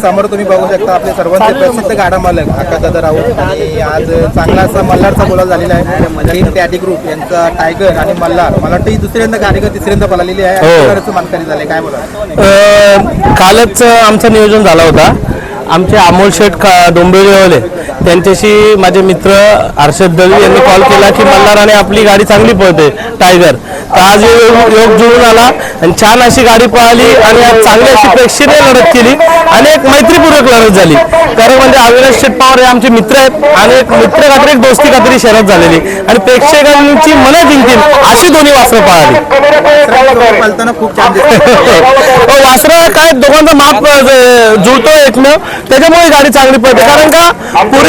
समोर तुम्ही बघू शकता आपले सर्वांचे प्रसिद्ध गाडा मालक आकाशदादा राऊत आणि आज चांगला असा मल्हारचा बोला झालेला आहे. टीम टॅडी ग्रुप यांचा टायगर आणि मल्हार. मला वाटतं ही दुसऱ्यांदा गाडी तिसऱ्यांदा पळालेली आहे. हो. मानकरी झाले. काय बोला कालच आमचं नियोजन झालं होता. आमचे अमोल शेठ का डोंबिवलीवाले. त्यांच्याशी माझे मित्र हर्षद दळवी यांनी कॉल केला की मल्हाराने आपली गाडी चांगली पळते टायगर तर आज योग जुळून आला आणि छान अशी गाडी पळाली आणि आज चांगली अशी प्रेक्षणीय लढत केली. आणि एक मैत्रीपूर्वक लढत झाली. कारण म्हणजे अविनाश शेठ पवार हे आमचे मित्र आहेत आणि एक मित्र खात्री एक दोस्ती खात्री शरद झालेली. आणि प्रेक्षकांची मनं जिंकतील अशी दोन्ही वासरं पळाली. हो, वासर वासरा काय दोघांचा माप जुळतो एकमेव. त्याच्यामुळे गाडी चांगली पळते. कारण का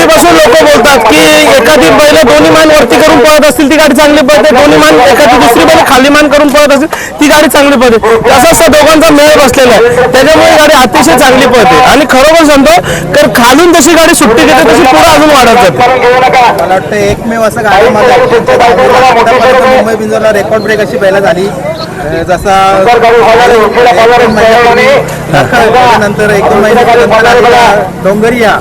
पूर्वीपासून लोक बोलतात की एखादी बैल दोन्ही मान वरती करून पळत असतील ती गाडी चांगली पळते. दोन्ही मान एखादी दुसरी बैल खाली मान करून पळत असतील ती गाडी चांगली पळते. असा त्या दोघांचा मेळ बसलेला आहे. त्याच्यामुळे गाडी अतिशय चांगली पळते. आणि खरोखर सांगतो तर खालून जशी गाडी सुट्टी घेते तशी पुढे अजून वाढत जाते. मला वाटतं एकमेव असं गाडी मालक मुंबई बिंदूला रेकॉर्ड ब्रेक अशी पहिला झाली. जसा नंतर एक दोन महिन्यानंतर डोंगरिया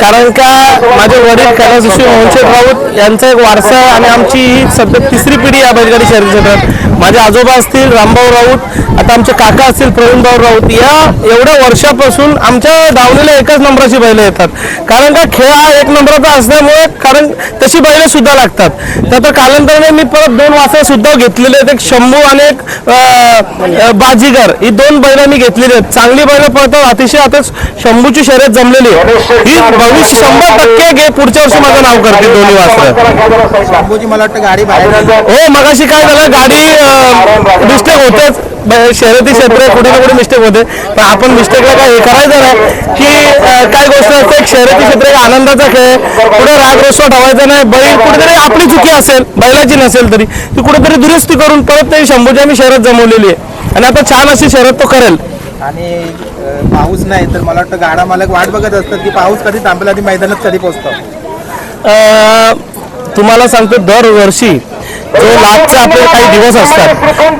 कारण का माझे वडील कैलासश्री मोहनशेठ राऊत यांचा एक वारसा आहे आणि आमची ही सध्या तिसरी पिढी या बैलगाडी शहरी क्षेत्रात माझे आजोबा असतील रामभाऊ राऊत आता आमचे काका असतील प्रवीणभाऊ राऊत या एवढ्या वर्षापासून आमच्या दावणीला एकाच नंबराची बैलं येतात. कारण का खेळ हा एक नंबराचा असल्यामुळे कारण तशी बैलं सुद्धा लागतात. त्यात कालांतराने मी परत दोन वासरे सुद्धा घेतलेले आहेत. एक शंभू आणि एक बाजीगर. ही दोन बैलं मी घेतलेली आहेत. चांगली बैलं पळतात. अतिशय आता शंभूची शर्यत जमलेली आहे. ही भविष्य शंभर टक्के घे. पुढच्या वर्षी माझं नाव करतील दोन्ही वासरं. शंभूची मला वाटतं गाडी बाहेर. हो मगाशी काय झालं? गाडी मिस्टेक होतेच. शर्यती क्षेत्र कुठे ना कुठे मिस्टेक होते. पण आपण मिस्टेकला काय हे करायचं नाही. की काय गोष्ट असते? एक शर्यती क्षेत्र एक आनंदाचा खेळ. कुठे राग रोसवा ठेवायचा नाही. बैल कुठेतरी आपली चुकी असेल बैलाची नसेल तरी ती कुठेतरी दुरुस्ती करून परत ते शंभूची आम्ही शर्यत जमवलेली आहे. आणि आता छान अशी शर्यत तो करेल. आणि पाऊस नाही तर मला वाटतं गाडा मालक वाट बघत असतात की पाऊस कधी थांबेल आणि मैदानात कधी पोहोचतो. तुम्हाला सांगतो दरवर्षी जो लास्टचे आपले काही दिवस असतात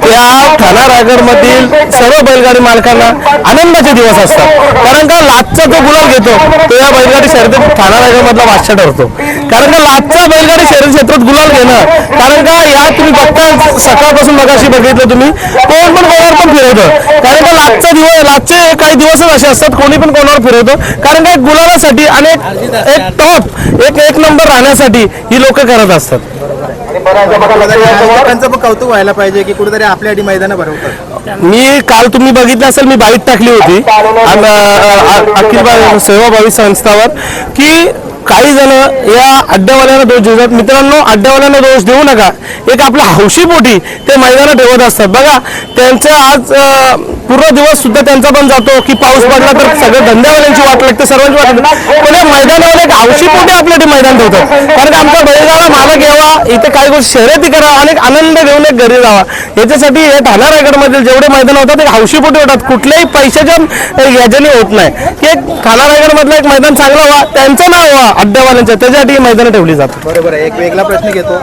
त्या ठाणा रायगडमधील सर्व बैलगाडी मालकांना आनंदाचे दिवस असतात. कारण का लाचचा जो गुलाल घेतो तो या बैलगाडी शर्यतीत ठाणा रायगडमधला बादशाह ठरतो. कारण का लाचचा बैलगाडी शर्यत क्षेत्रात गुलाल घेणं कारण का या तुम्ही बघता सकाळपासून मगाशी बघितलं तुम्ही कोण पण कोणावर पण फिरवतं. कारण का लाचचा दिवस लाचचे काही दिवसच असे असतात कोणी पण कोणावर फिरवतं. कारण का गुलालासाठी आणि एक एक टॉप एक एक नंबर राहण्यासाठी ही लोक करत असतात. लोकांचं पण कौतुक व्हायला पाहिजे की कुठेतरी आपल्या आधी मैदानं भरवतात. मी काल तुम्ही बघितलं असेल मी बाईट टाकली होती. अखिल सेवाभावी संस्थावर की काही जण या अड्ड्यावाल्यांना दोष देतात मित्रांनो अड्ड्यावाल्यांना दोष देऊ नका. एक आपल्या हौशीपोटी ते मैदानात ठेवत असतात. बघा त्यांचं आज पूर्ण दिवस सुद्धा त्यांचा पण जातो की पाऊस पडला तर सगळ्या धंद्यावाल्यांची वाट लागते सर्वांची वाट लागते. पण या मैदानावर एक हौशीपोटी आपल्या ते मैदान ठेवतात. कारण का आमचा बैलगाडा मालक यावा इथे काही गोष्टी शर्यती करा आणि आनंद घेऊन एक घरी जावा याच्यासाठी हे ठाणा रायगडमधील जेवढे मैदान होतात एक हौशीपोटी होतात. कुठल्याही पैशाच्या याजनी याच्याने होत नाही. की एक ठाणा रायगडमधलं एक मैदान चांगलं व्हा त्यांचं नाव व्हा अड्ड्यावाल्यांचं त्याच्यासाठी मैदानं ठेवली जातात. बरोबर आहे. एक वेगळा प्रश्न घेतो.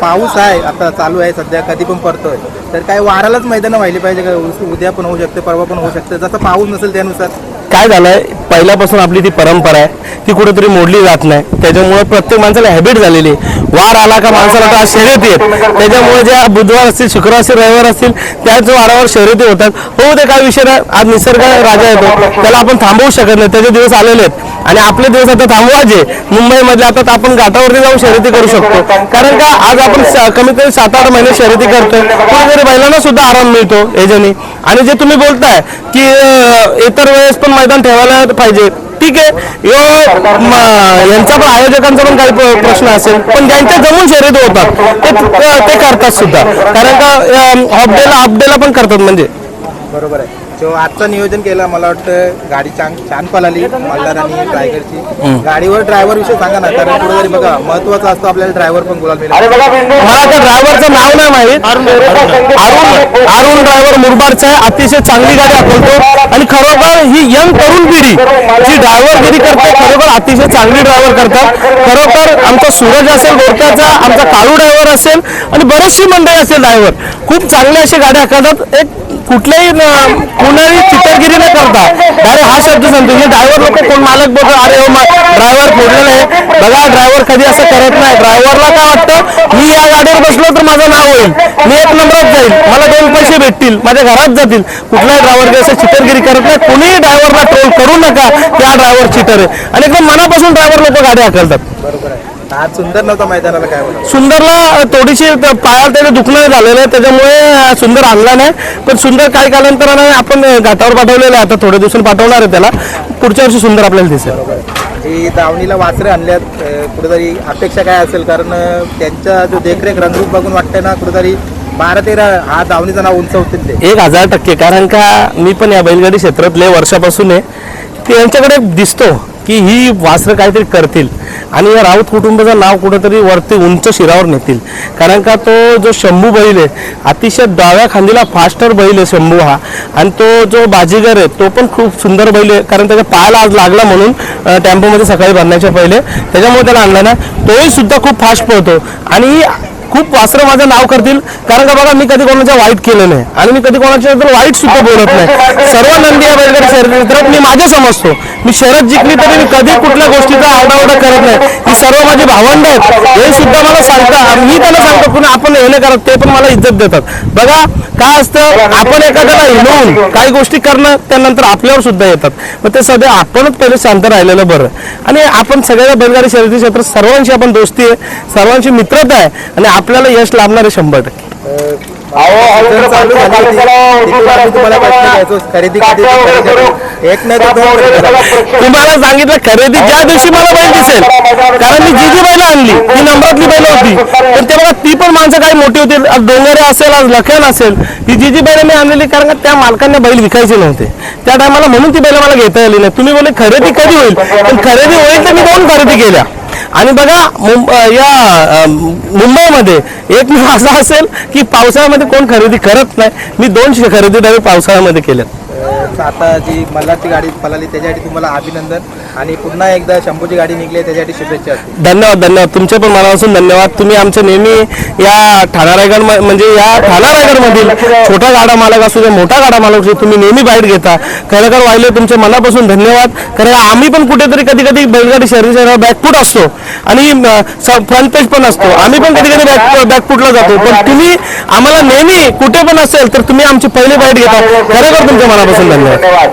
पाऊस आहे आता चालू आहे सध्या कधी पण पडतोय. तर काय वारालाच मैदानं व्हायला पाहिजे का? उद्या पण होऊ शकते परवा पण होऊ शकते. जसं पाऊस नसेल त्यानुसार. काय झालंय? पहिल्यापासून आपली ती परंपरा आहे ती कुठेतरी मोडली जात नाही. त्याच्यामुळे प्रत्येक माणसाला हॅबिट झालेली आहे. वार आला का माणसाला आता शर्यती आहेत त्याच्यामुळे ज्या बुधवार असतील शुक्रवार असतील रविवार असतील त्याच वारावर शर्यती होतात. हो ते काय विषय नाही. आज निसर्ग राजा येतो त्याला आपण थांबवू शकत नाही. त्याचे दिवस आलेले आहेत. आणि आपले दिवस आता थांबवायचे मुंबईमध्ये आता आपण घाटावरती जाऊन शर्यती करू शकतो. कारण का आज आपण कमीत कमी सात आठ महिने शर्यती करतोय. कुठेतरी बैलांना सुद्धा आराम मिळतो याच्याने आणि जे तुम्ही बोलताय की इतर वेळेस पण मैदान ठेवायला पाहिजे. ठीक आहे? यो यांचा पण आयोजकांचा पण काही प्रश्न असेल पण ज्यांच्या जमून शर्यत होतात ते ते करतात सुद्धा. कारण का हाफ डेला हाफ डेला पण करतात म्हणजे. बरोबर आहे. तो आजचं नियोजन केलं मला वाटतं गाडी छान छान पळाली मल्हार आणि टायगरची गाडीवर ड्रायव्हर विषय सांगा ना कारण कुठेतरी बघा महत्त्वाचा असतो आपल्याला ड्रायव्हर पण गुलाल मिळाला. मला त्या ड्रायव्हरचं नाव नाही माहीत. अरुण अरुण ड्रायव्हर मुरबाडचा आहे अतिशय चांगली गाडी हाकलतो आणि खरोखर ही यंग तरुण पिढी जी ड्रायव्हरगिरी करते खरोखर अतिशय चांगली ड्रायव्हर करतात. खरोखर आमचा सूरज असेल गोरट्याचा आमचा काळू ड्रायव्हर असेल आणि बरेचशी मंडळी असेल ड्रायव्हर खूप चांगले असे गाडी हाकलतात एक कुठल्याही कुणाही चित्रगिरी न करता डायरेक्ट हा शब्द सांगतो. हे ड्रायव्हर लोक कोण? मालक बघ अरे हो, ड्रायव्हर फोडलेला आहे? बघा ड्रायव्हर कधी असं करत नाही. ड्रायव्हरला काय वाटतं? मी या गाडीवर बसलो तर माझं नाव होईल. मी एक नंबरात जाईल. मला दोन पैसे भेटतील. माझ्या घरात जातील. कुठलाही ड्रायव्हर असं चिटरगिरी करत नाही. कोणीही ड्रायव्हरला ट्रोल करू नका. त्या ड्रायव्हर चिटर आहे. आणि एकदम मनापासून ड्रायव्हर लोक गाडी हाकलतात. बरोबर आहे आज सुंदर नव्हता मैदानाला काय बोला सुंदरला थोडीशी पायाला त्याचे दुखणं झालेलं आहे त्याच्यामुळे सुंदर आणला नाही. पण सुंदर काही कालांतराने आपण घाटावर पाठवलेलं आहे. आता थोड्या दिवसांनी पाठवणार आहे त्याला. पुढच्या वर्षी सुंदर आपल्याला दिसेल. जी दावणीला वासरे आणल्यात. कुठेतरी अपेक्षा काय असेल? कारण त्यांचा जो देखरेख रंगरूप बघून वाटतंय ना कुठेतरी बारा तेरा हा दावणीचं नाव उंचवतील ते. एक हजार टक्के. कारण का मी पण या बैलगाडी क्षेत्रातले वर्षापासून आहे. ते यांच्याकडे दिसतो की ही वासरं काहीतरी करतील. आणि या राऊत कुटुंबाचं नाव कुठंतरी वरती उंच शिरावर नेतील. कारण का तो जो शंभू बैल आहे अतिशय डाव्या खांदीला फास्टर बैल आहे शंभू हा. आणि तो जो बाजीगर आहे तो पण खूप सुंदर बैल आहे. कारण त्याच्या पायाला आज लागला म्हणून टेम्पोमध्ये सकाळी भरण्याच्या पहिले. त्याच्यामुळे त्याला आणला ना तोही सुद्धा खूप फास्ट पळतो. आणि खूप वासरं माझं नाव करतील. कारण का बघा मी कधी कोणाच्या वाईट केलं नाही. आणि मी कधी कोणाच्या वाईट सुद्धा बोलत नाही. सर्व नंदी या बैलगाडी शर्यतीत मी माझे समजतो. मी शरद जिंकली तरी मी कधी कुठल्या गोष्टीचा आवडावडा करत नाही. ही सर्व माझी भावंड आहेत. हे सुद्धा मला सांगतात मी त्यांना सांगतो पुन्हा आपण हे नाही करत ते पण मला इज्जत देतात. बघा काय असतं आपण एखाद्याला हिलवून काही गोष्टी करणं त्यानंतर आपल्यावर सुद्धा येतात. मग ते सध्या आपणच पहिले शांत राहिलेलं बरं. आणि आपण सगळ्या बैलगाडी शर्यती क्षेत्रात सर्वांशी आपण दोस्ती आहे सर्वांशी मित्रता आहे आणि आपल्याला यश लाभणार आहे शंभर टक्के. आम्ही तुम्हाला खरेदी. एक नाही सांगितलं खरेदी ज्या दिवशी मला बैल दिसेल कारण मी जी जी बैल आणली ती नंबरातली बैल होती. पण ते बघा ती पण माणसं काही मोठी होती. आज डोंगरे असेल आज लखन असेल ही जी जी बैल मी आणलेली कारण का त्या मालकांना बैल विकायचे नव्हते. त्या टायमाला म्हणून ती बैल मला घेता आली नाही. तुम्ही बोले खरेदी कधी होईल? पण खरेदी होईल तर मी दोन खरेदी केल्या. आणि बघा मुंब या मुंबईमध्ये एक मी असा असेल की पावसाळ्यामध्ये कोण खरेदी करत नाही. मी दोन खरेदी पावसाळ्यामध्ये केल्यात. आता जी मल्हारची गाडी पळाली त्याच्यासाठी तुम्हाला अभिनंदन. आणि पुन्हा एकदा शंभूची गाडी निघली त्याच्यासाठी शुभेच्छा असतील. धन्यवाद धन्यवाद. तुमचे पण मनापासून धन्यवाद. तुम्ही आमचे नेहमी या ठाणा रायगड म्हणजे या ठाणा रायगड मधील छोटा गाडा मालक असू दे मोठा गाडा मालक असू तुम्ही नेहमी बाहेर घेता. खरोखर वाहिले तुमचे मनापासून धन्यवाद. कारण आम्ही पण कुठेतरी कधी कधी बैलगाडी शहरी बॅकफूट असतो. आणि फ्रंट पेज पण असतो. आम्ही पण कधी कधी बॅक बॅकफूटला जातो. पण तुम्ही आम्हाला नेहमी कुठे पण असेल तर तुम्ही आमची पहिली बाईट घेता. खरोखर तुमच्या मनापासून धन्यवाद.